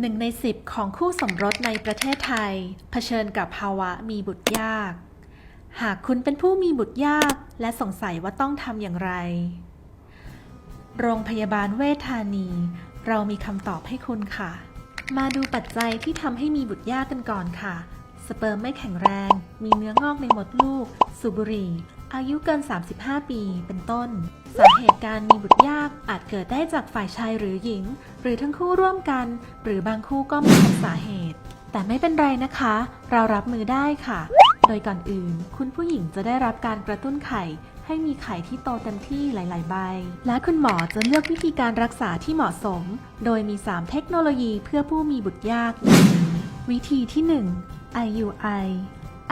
หนึ่งในสิบของคู่สมรสในประเทศไทย เผชิญกับภาวะมีบุตรยาก หากคุณเป็นผู้มีบุตรยากและสงสัยว่าต้องทำอย่างไร โรงพยาบาลเวชธานี เรามีคำตอบให้คุณค่ะ มาดูปัจจัยที่ทำให้มีบุตรยากกันก่อนค่ะ สเปิร์มไม่แข็งแรง มีเนื้องอกในมดลูก สูบบุหรี่ อายุเกิน 35 ปี เป็นต้น สาเหตุการมีบุตรยากอาจเกิดได้จากฝ่ายชายหรือหญิง หรือทั้งคู่ร่วมกัน หรือบางคู่ก็ไม่พบสาเหตุ แต่ไม่เป็นไรนะคะ เรารับมือได้ค่ะ โดยก่อนอื่น คุณผู้หญิงจะได้รับการกระตุ้นไข่ ให้มีไข่ที่โตเต็มที่หลาย ๆ ใบ และคุณหมอจะเลือกวิธีการรักษาที่เหมาะสม โดยมี 3 เทคโนโลยีเพื่อผู้มีบุตรยาก วิธีที่ 1 IUI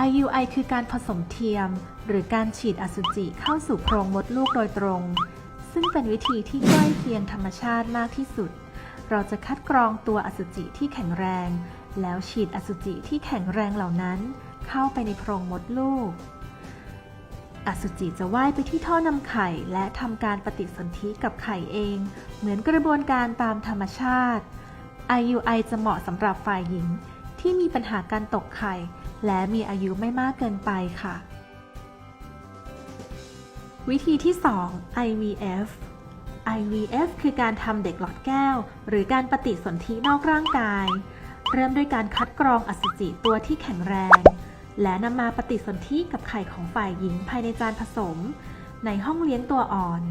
IUI คือการผสมเทียม หรือการฉีดอสุจิเข้าสู่โพรงมดลูกโดยตรง ซึ่งเป็นวิธีที่ใกล้เคียงธรรมชาติมากที่สุด เราจะคัดกรองตัวอสุจิที่แข็งแรง แล้วฉีดอสุจิที่แข็งแรงเหล่านั้น เข้าไปในโพรงมดลูก อสุจิจะว่ายไปที่ท่อนำไข่ และทำการปฏิสนธิกับไข่เอง เหมือนกระบวนการตามธรรมชาติ IUI จะเหมาะสำหรับฝ่ายหญิง ที่มีปัญหาการตกไข่ และมีอายุไม่มากเกินไปค่ะ วิธีที่ 2 IVF IVF คือการทำเด็กหลอดแก้ว หรือการปฏิสนธินอกร่างกาย เริ่มด้วยการคัดกรองอสุจิตัวที่แข็งแรง และนำมาปฏิสนธิกับไข่ของฝ่ายหญิงภายในจานผสม ในห้องเลี้ยงตัวอ่อน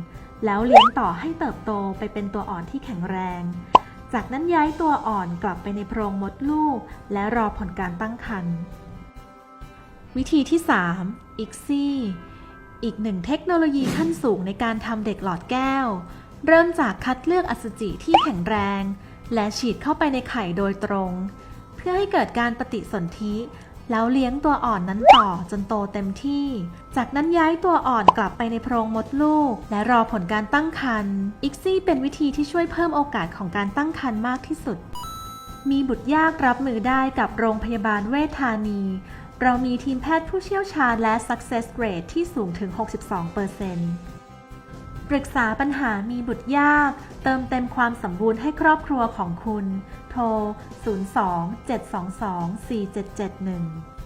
แล้วเลี้ยงต่อให้เติบโตไปเป็นตัวอ่อนที่แข็งแรง จากนั้นย้ายตัวอ่อนกลับไปในโพรงมดลูก และรอผลการตั้งครรภ์ วิธีที่3 ICSI อีกหนึ่งเทคโนโลยีขั้นสูงในการทำเด็กหลอดแก้ว เริ่มจากคัดเลือกอสุจิที่แข็งแรง และฉีดเข้าไปในไข่โดยตรง เพื่อให้เกิดการปฏิสนธิ แล้วเลี้ยงตัวอ่อนนั้นต่อจนโตเต็มที่ จากนั้นย้ายตัวอ่อนกลับไปในโพรงมดลูก และรอผลการตั้งครรภ์ ICSI เป็นวิธีที่ช่วยเพิ่มโอกาสของการตั้งครรภ์มากที่สุด มีบุตรยากรับมือได้กับโรงพยาบาลเวชธานี เรามีทีมแพทย์ผู้เชี่ยวชาญและ success rate ที่สูงถึง 62%ป รึกษาปัญหามีบุตรยาก เติมเต็มความสมบูรณ์ให้ครอบครัวของคุณ โทร 02 722 4771